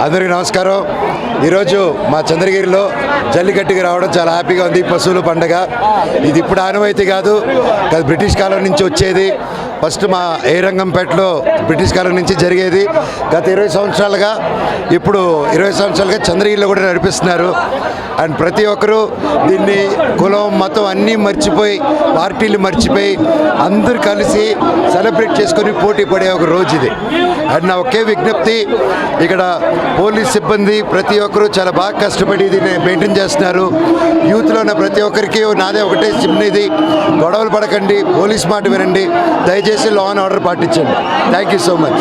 అందరికీ నమస్కారం. ఈరోజు మా చంద్రగిరిలో జల్లికట్టుకి రావడం చాలా హ్యాపీగా ఉంది. పశువుల పండగ. ఇది ఇప్పుడు ఆనవాయితీ కాదు. అది బ్రిటిష్ కాలం నుంచి వచ్చేది. ఫస్ట్ మా ఏ రంగంపేటలో బ్రిటిష్ కాలం నుంచి జరిగేది. గత ఇరవై సంవత్సరాలుగా ఇప్పుడు ఇరవై సంవత్సరాలుగా చంద్రగిరిలో కూడా నడిపిస్తున్నారు. అండ్ ప్రతి ఒక్కరూ దీన్ని కులం మతం అన్నీ మర్చిపోయి పార్టీలు మర్చిపోయి అందరూ కలిసి సెలబ్రేట్ చేసుకొని పోటీ పడే ఒక రోజు ఇది. అండ్ నా ఒకే విజ్ఞప్తి ఇక్కడ పోలీస్ సిబ్బంది ప్రతి ఒక్కరూ చాలా బాగా కష్టపడి దీన్ని మెయింటైన్ చేస్తున్నారు. యూత్లో ఉన్న ప్రతి ఒక్కరికి నాదే ఒకటే చిన్నది గొడవలు పడకండి పోలీస్ మాట వినండి. దయచేసి లా అండ్ ఆర్డర్ పాటించండి. Thank you so much